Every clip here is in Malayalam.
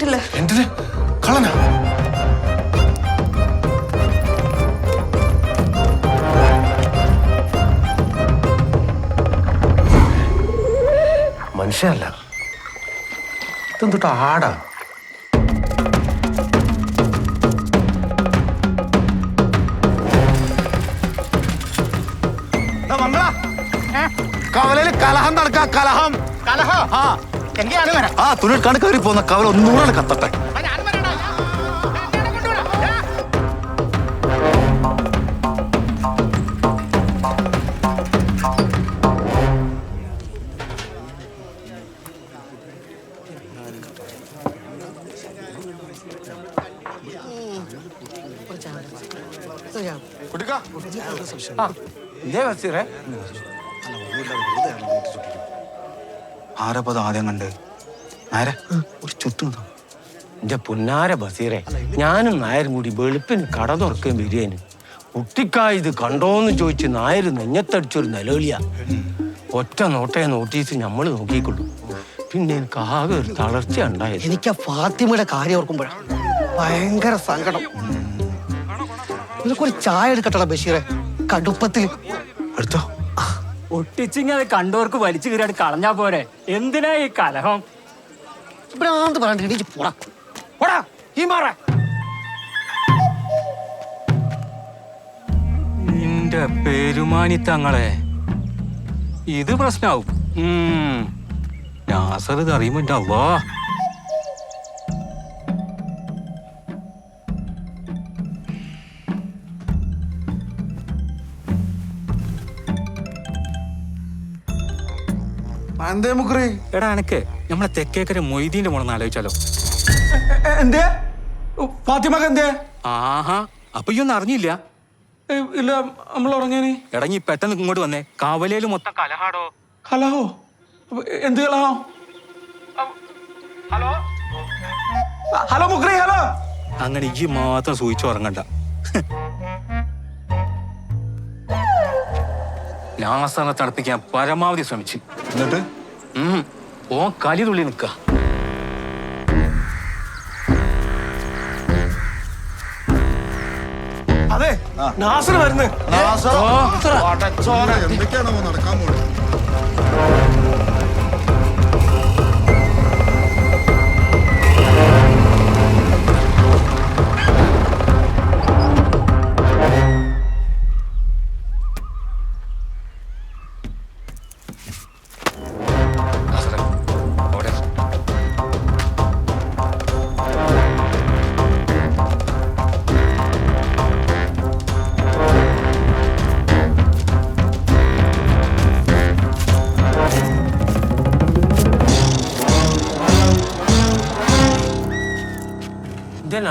കിട്ടിയില്ല എന്തിന്? കള്ളനാ? മനുഷ്യല്ല ഇതെന്തൊട്ട് ആടാ? കവലയിൽ കലഹം നടക്ക കലഹം. കലഹ? ആ. ആ തുണിൽ കയറി പോകുന്ന കവല ഒന്നുകൂടെ കത്തട്ടെ. ഞാൻ വരണ്ട ഇതേ ബസീറേ ആരപ്പത് ആദ്യം കണ്ട് നേരെ ഒരു ചുറ്റും എന്റെ പുന്നാര ബസീറെ ഞാനും നായരും കൂടി വെളുപ്പിന് കട തുറക്കുകയും ബിരിയാണി കുട്ടിക്കായ ഇത് കണ്ടോന്ന് ചോദിച്ച് നായർ നെഞ്ഞത്തടിച്ചൊരു നിലവിളിയ. ഒറ്റ നോട്ടയെ നോട്ടീസ് നമ്മൾ നോക്കിക്കൊള്ളു. പിന്നെ എനിക്ക് ആകെ ഒരു തളർച്ച ഉണ്ടായത്. എനിക്ക് ആ ഫാത്തിമയുടെ കാര്യം ഓർക്കുമ്പോഴാണ് ഭയങ്കര സങ്കടം. നിനക്കൊരു ചായ എടുക്കട്ടെ ബഷീറെ. കടുപ്പത്തിൽ എടുത്തോ? ഒട്ടിച്ചിങ്ങനെ കണ്ടവർക്ക് വലിച്ചു കീറിയായിട്ട് കളഞ്ഞാ പോരെ. എന്തിനാ ഈ കലഹം? ഭ്രാന്ത് പറഞ്ഞിട്ട് പോടാ. പോടാ, ഈ മാറ. നിന്റെ പെരുമാനി തങ്ങളെ ഇത് പ്രശ്നാവും. ഉം. നാസർ ഇത് അറിയുമ്പോ എന്റെ അള്ളാ. എന്തേ മുക്രി എടാ അനക്ക് നമ്മളെ തെക്കേക്കര മൊയ്തീന്റെ മോളെന്ന് ആലോചിച്ചാലോ? എന്തേ? ഫാത്തിമക്ക് എന്തേ? ആഹാ അപ്പൊ ഈ ഒന്നും അറിഞ്ഞില്ല ഇല്ല നമ്മൾ ഉറങ്ങേനി. ഇടങ്ങി പെട്ടെന്ന് ഇങ്ങോട്ട് വന്നേ. കവലയിൽ മൊത്തം കലഹാടോ? കലഹോ? അപ്പൊ എന്ത് കലഹോ? ഹലോ? ഹലോ മുക്രി ഹലോ? അങ്ങനെ ഈ മാത്രം സൂചിച്ചു ഉറങ്ങണ്ട. നാസറിനെ തണുപ്പിക്കാൻ പരമാവധി ശ്രമിച്ചു. എന്നിട്ട്. ഓൻ കലി തുള്ളി നിക്ക. അതെ നാസർ വരുന്നു. എന്തൊക്കെയാണോ നടക്കാൻ പോകുന്നത്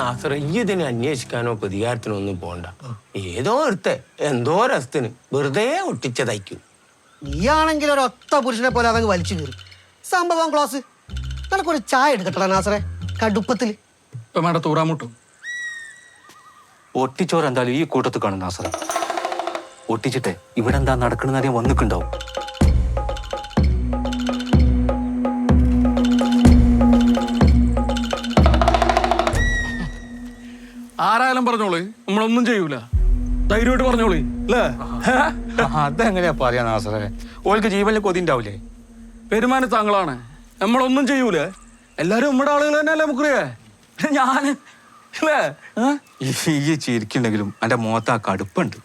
നാസറ ഈ ഇതിനെ അന്വേഷിക്കാനോ പ്രതികാരത്തിനോ ഒന്നും പോണ്ട ഏതോ ഒരുത്തെ എന്തോ രസത്തിന് വെറുതെ ഒട്ടിച്ചതയ്ക്കും നീയാണെങ്കിൽ ഒരു ഒത്ത പുരുഷനെ പോലെ അതങ്ങ് വലിച്ചു കയറി സംഭവം ക്ലോസ്. നിനക്കൊരു ചായ എടുക്കട്ടെ നാസറെ കടുപ്പത്തിൽ. ഇപ്പൊ മേഡം തൂറാമുട്ടും ഒട്ടിച്ചോർ എന്തായാലും ഈ കൂട്ടത്തിൽ കാണും നാസറ. ഒട്ടിച്ചിട്ടെ ഇവിടെ എന്താ നടക്കണെന്നറിയാൻ വന്നിട്ടുണ്ടാവും. ആരായാലും പറഞ്ഞോളി. നമ്മളൊന്നും ചെയ്യൂല. ധൈര്യമായിട്ട് പറഞ്ഞോളി. അല്ലേ അതെങ്ങനെയാ പറയാ നാസറേ? ഓൾക്ക് ജീവനിൽ കൊതി ഉണ്ടാവില്ലേ പെരുമാന താങ്കളാണ് നമ്മളൊന്നും ചെയ്യൂല. എല്ലാരും നമ്മുടെ ആളുകൾ തന്നെയല്ലേ മുക്കറിയേ ഞാൻ. അല്ലേ ഏ? ഈ ഈ ചിരിക്കുണ്ടെങ്കിലും എന്റെ മുഖത്ത് ആ കടുപ്പുണ്ട്.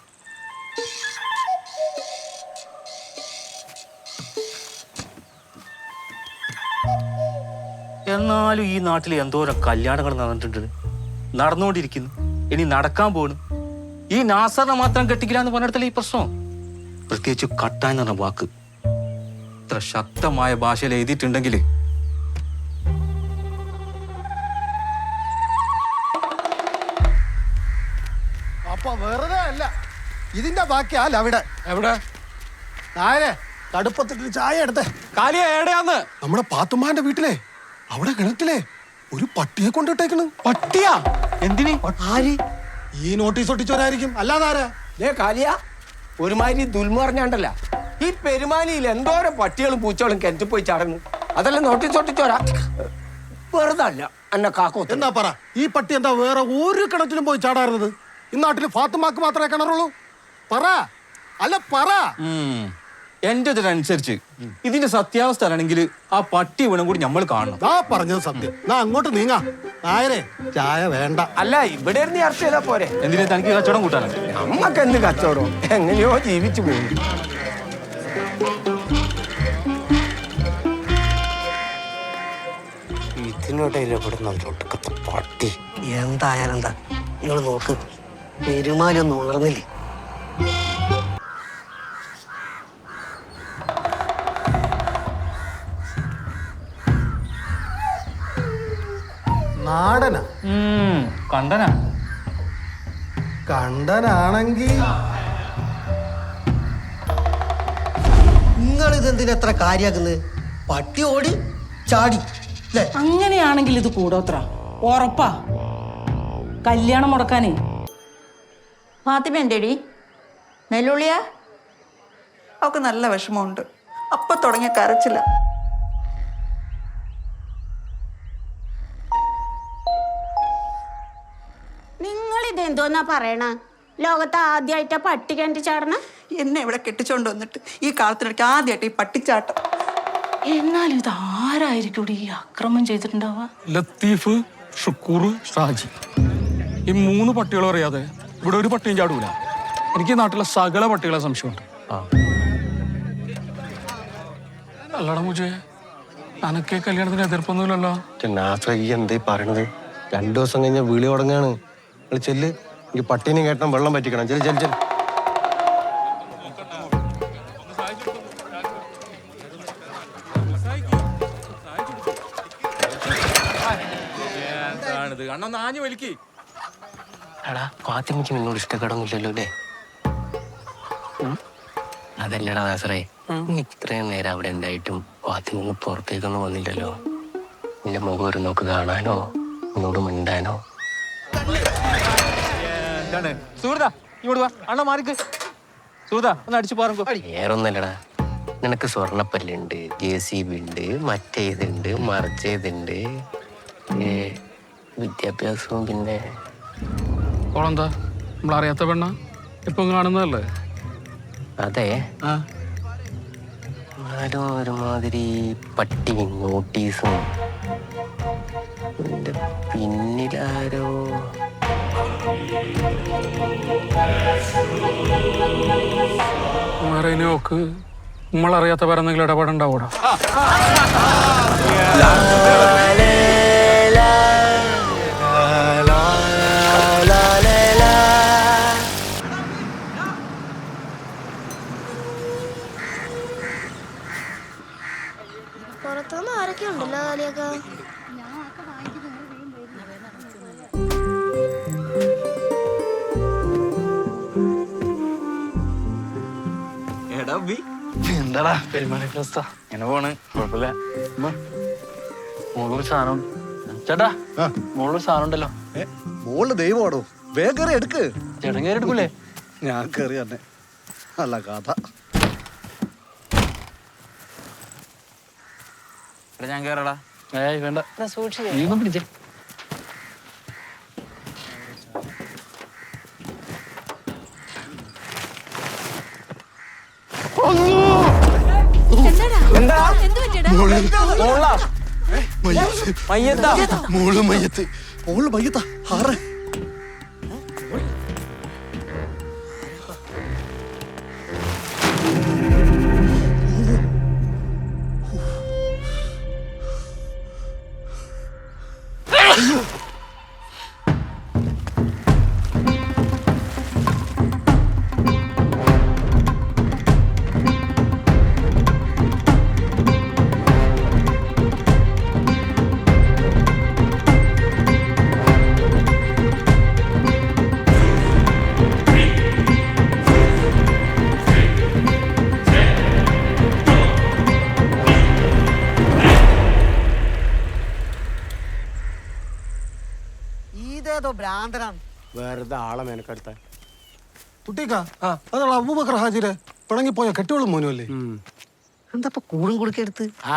എന്നാലും ഈ നാട്ടിൽ എന്തോരം കല്യാണങ്ങൾ നടന്നിട്ടുണ്ട്. നടന്നുകൊണ്ടിരിക്കുന്നു. ഇനി നടക്കാൻ പോണു ഈ നാസറിനെ മാത്രം കെട്ടിക്കില്ല എന്ന് പറഞ്ഞിടത്തല്ലേ ഈ പ്രശ്നം? പ്രത്യേകിച്ച് കട്ട എന്ന് പറഞ്ഞ വാക്ക്. ഇത്ര ശക്തമായ ഭാഷയിൽ എഴുതിയിട്ടുണ്ടെങ്കിൽ അപ്പൊ വെറുതെ അല്ല. ഇതിന്റെ ബാക്കിയല്ല അവിടെ എവിടെ? നായരെ കടുപ്പത്തിട്ട് ചായ എടുത്തേ. കാലിയ എവിടെയാന്ന്? നമ്മുടെ പാത്തുമ്മാന്റെ വീട്ടിലെ. അവിടെ കിണറ്റിലെ. ഒരു പട്ടിയെ കൊണ്ടിട്ടേക്കണ്. പട്ടിയാ? എന്തിന്? ആര്? ഈ നോട്ടീസ് ഒട്ടിച്ചവരായിരിക്കും. അല്ലാതെ ആരാ? ദേ കാലിയ ഒരുമാതിരി ദുൽമറിഞ്ഞാണ്ടല്ല ഈ പെരുമാലിയിൽ എന്തോരം പട്ടികളും പൂച്ചകളും കിണറ്റിൽ പോയി ചടങ്ങു അതല്ല നോട്ടീസ് ഒട്ടിച്ചോരാ വെറുതെ അല്ല എന്നെ കാക്കോ എന്താ പറ ഈ പട്ടി എന്താ വേറെ ഒരു കിണറ്റിലും പോയി ചാടാറുന്നത്? ഈ നാട്ടിൽ ഫാത്തുമാക്ക് മാത്രമേ കിണറുള്ളൂ? പറ. അല്ല പറ. എന്റെ ഇതിനനുസരിച്ച് ഇതിന്റെ സത്യാവസ്ഥ ആണെങ്കിൽ ആ പട്ടി വീണും കൂടി നമ്മൾ കാണണം. ആ പറഞ്ഞത് സത്യം. നാ അങ്ങോട്ട് നീങ്ങാ. നായരെ ചായ വേണ്ട. അല്ല ഇവിടെ ഇരുന്ന് ചർച്ച ചെയ്താ പോരെ. എന്തിനാ തനിക്ക് കച്ചവടം കൂട്ടാനോ? നമ്മക്ക് എന്ത് കച്ചവടം? എങ്ങനെയോ ജീവിച്ചു പോകും ഇതിനിടയിൽ ഒടുക്കത്തെ പട്ടി. എന്തായാലും എന്താ? നിങ്ങൾ നോക്ക്. പെരുമാലി ഉണർന്നില്ലേ? കണ്ടനാ കണ്ടനാണെങ്കിൽ നിങ്ങൾ ഇതെന്തിനാ എത്ര കാര്യാക്കുന്നത് പട്ടി ഓടി ചാടി അങ്ങനെയാണെങ്കിൽ ഇത് കൂടോത്ര. ഉറപ്പാ. കല്യാണം മുടക്കാനേ. ഫാത്തിമ എന്തേടി? നെല്ലുള്ളിയാ? അവൾക്ക് നല്ല വിഷമമുണ്ട്. അപ്പൊ തുടങ്ങിയ കരച്ചില്ല ഇതെന്തോന്നാ പറയണ? ലോകത്ത് ആദ്യമായിട്ടാ പട്ടി കണ്ടി ചാടണ എന്നെ ഇവിടെ കെട്ടിച്ചോണ്ട് വന്നിട്ട് ഈ കാലത്തിനിടയ്ക്ക് ആദ്യമായിട്ട് ഈ പട്ടിച്ചാട്ടം. എന്നാലും ഇത് ആരായിരിക്കും ഈ അക്രമം ചെയ്തിട്ടുണ്ടാവുക? ലത്തീഫ് ഷുക്കൂർ ഷാജി. ഈ മൂന്ന് പട്ടികളും അറിയാതെ ഇവിടെ ഒരു പട്ടിയും ചാടൂല. എനിക്ക് ഈ നാട്ടിലെ സകല പട്ടികളെ സംശയമുണ്ട്. അല്ലടാ മുജേ അനക്കേ കല്യാണത്തിന് എതിർപ്പൊന്നുമില്ലല്ലോ. എന്തേ പറയണത്? രണ്ടു ദിവസം കഴിഞ്ഞ വിളി തുടങ്ങാണ്. ചെല്ല്. എനിക്ക് പട്ടീനെ കേട്ടണം വെള്ളം പറ്റിക്കണം ചെൽ ചെൽ ചെൽ എടാ ഫാത്തിമയ്ക്ക് നിന്നോട് ഇഷ്ടക്കേടൊന്നുമില്ലല്ലോ അല്ലേ? അതല്ലടാ ദാസറേ. നീ ഇത്രയും നേരം അവിടെ ഉണ്ടായിട്ടും ഫാത്തിമ ഒന്ന് പുറത്തേക്കൊന്നും വന്നില്ലല്ലോ. നിന്റെ മുഖം ഒരു നോക്ക് കാണാനോ? എന്നോട് മിണ്ടാനോ? സുഹൃത്താ ഇങ്ങോട്ട് വാ. അണ്ണ മാറിക്ക്. സുഹൃത്താ ഒന്ന് അടിച്ചു പാറുങ്കോ. വേറൊന്നല്ലടാ നിനക്ക് സ്വർണപ്പല്ലുണ്ട് ജെ സി ബി ഉണ്ട് മറ്റേതുണ്ട് മറിച്ചേതുണ്ട്. വിദ്യാഭ്യാസവും പിന്നെ ഓളെന്താ? നമ്മളറിയാത്ത പെണ്ണ? ഇപ്പം കാണുന്നതല്ലേ? അതെ. ആരും ഒരുമാതിരി പട്ടി നോട്ടീസും ഇതിന്റെ പിന്നിലാരോ? വേറെ ഇനി നോക്ക്. നമ്മളറിയാത്ത പരന്നെങ്കിലും ഇടപാടുണ്ടാവൂടാ. എന്താടാ പെരുമാനക്രസ്ത ഇങ്ങനെ പോണ് കുഴപ്പമില്ല. മോളൊരു സാധനം ചേട്ടാ മോളൊരു സാധനം ഉണ്ടല്ലോ. മോൾ ദൈവമാണോ വേഗം എടുക്ക്. ചേട്ടൻ കയറി എടുക്കൂലേ? ഞാൻ കയറി തന്നെ അല്ല കഥ. ഞാൻ കയറടാ. ഏയ് വേണ്ട. നീ ഒന്ന് പിടിച്ചേ മോൾ. മയ്യത്ത്. മോൾ മയ്യത്താ. ആറ്. ഭ്രാന്തനാണ്. വെറുതെ ആളെ മെനക്കെടുത്ത കുട്ടിക്കാ അതാണ് അബൂബക്കർ ഹാജിരെ? പിണങ്ങിപ്പോയ കെട്ടിയോളും മോനും അല്ലേ എന്താ കൂടും കൊടുക്കെടുത്ത് ആ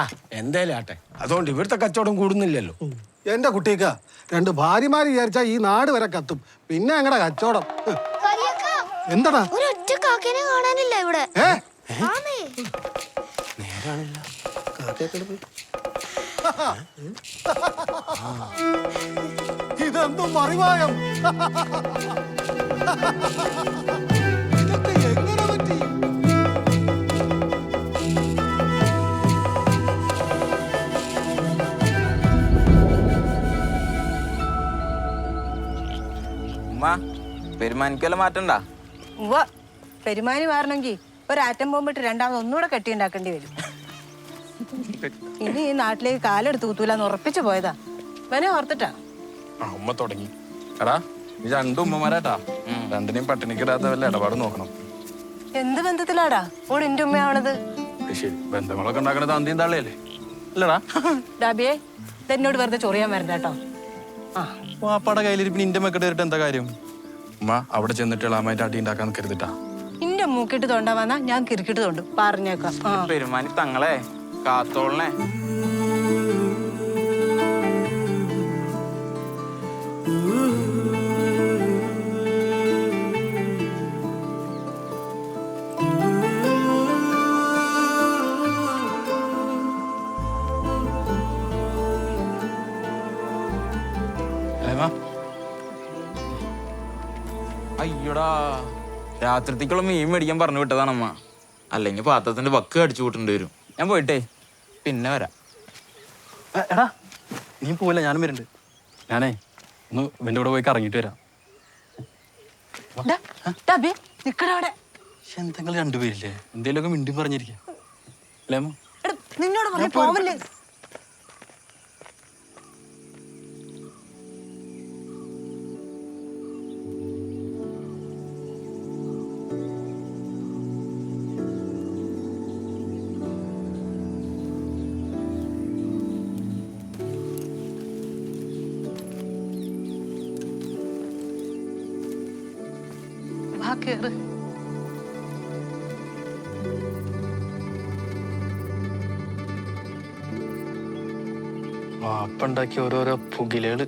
ആട്ടെ. അതുകൊണ്ട് ഇവിടുത്തെ കച്ചവടം കൂടുന്നില്ലല്ലോ. എന്റെ കുട്ടിക്ക രണ്ട് ഭാര്യമാര് വിചാരിച്ചാ ഈ നാട് വരെ കത്തും. പിന്നെ അങ്ങടെ കച്ചവടം. എന്താടാ? ഒരു ഒറ്റ കാക്കേനെ കാണാനില്ല ഇവിടെ. ആമേ ഇതെന്തും മറിവായം. ഇതൊക്കെ എങ്ങനെ പറ്റി? പെരുമാനിക്കല്ല മാറ്റണ്ട ഉവ്വ പെരുമാനി മാറണമെങ്കിൽ ഒരാറ്റം ആറ്റം ബോംബിട്ട് രണ്ടാമത് ഒന്നുകൂടെ കെട്ടിയുണ്ടാക്കേണ്ടി വരും. ഇനി ഈ നാട്ടിലേക്ക് കാലെടുത്ത് കുത്തൂലെന്ന് ഉറപ്പിച്ചു പോയതാ. വനെ ഓർത്തിട്ടാ. ആ ഉമ്മ തുടങ്ങി. എടാ നീ രണ്ടു ഉമ്മമാരാട്ടാ. രണ്ടിനെയും പട്ടിണിക്കിടാത്ത വല്ല ഇടപാട് നോക്കണം. എന്ത് ബന്ധത്തിലാടാ? എന്റെ ഉമ്മയാവണത്. ഇത് ശരി ബന്ധങ്ങളൊക്കെ ഉണ്ടാക്കണത് അന്തിയും തള്ളിയല്ലേ? അല്ലടാ. ഡാബിയെ എന്നോട് വെറുതെ ചൊറിയാൻ വരണ്ട കേട്ടോ ആ വാപ്പാടെ കയ്യിലിരിപ്പിന് ഇന്റെ മക്കളുടെ കയറിട്ട് എന്താ കാര്യം? ഉമ്മ അവിടെ ചെന്നിട്ട് ഇളാമായിട്ട് അടി ഉണ്ടാക്കാൻ കരുതിട്ടാ. ഇന്റെ മൂക്കിട്ട് തോണ്ടാ വന്നാ ഞാൻ കിരിക്കിട്ട് തോണ്ടും. പറഞ്ഞേക്കാം. ആ. പെരുമാനി തങ്ങളെ കാത്തോളനെ. രാത്രിത്തേക്കുള്ള മീൻ മേടിക്കാൻ പറഞ്ഞു വിട്ടതാണമ്മ. അല്ലെങ്കിൽ പാത്രത്തിന്റെ വക്ക് അടിച്ചു കൂട്ടേണ്ടി വരും. ഞാൻ പോയിട്ടേ പിന്നെ വരാം. എടാ നീ പോവില്ല ഞാനും വരുന്നുണ്ട്. ഞാനേ ഒന്ന് ഇവന്റെ കൂടെ പോയി കറങ്ങിട്ട് വരാം. എന്തെങ്കിലും രണ്ടുപേരില്ലേ? എന്തേലൊക്കെ മിണ്ടി പറഞ്ഞിരിക്കാം. അല്ലേ അമ്മ? എടാ, നിന്നോട് പറഞ്ഞു പോവല്ലേ? കേറ്. വാപ്പുണ്ടാക്കിയ ഓരോരോ പുകിലുകൾ.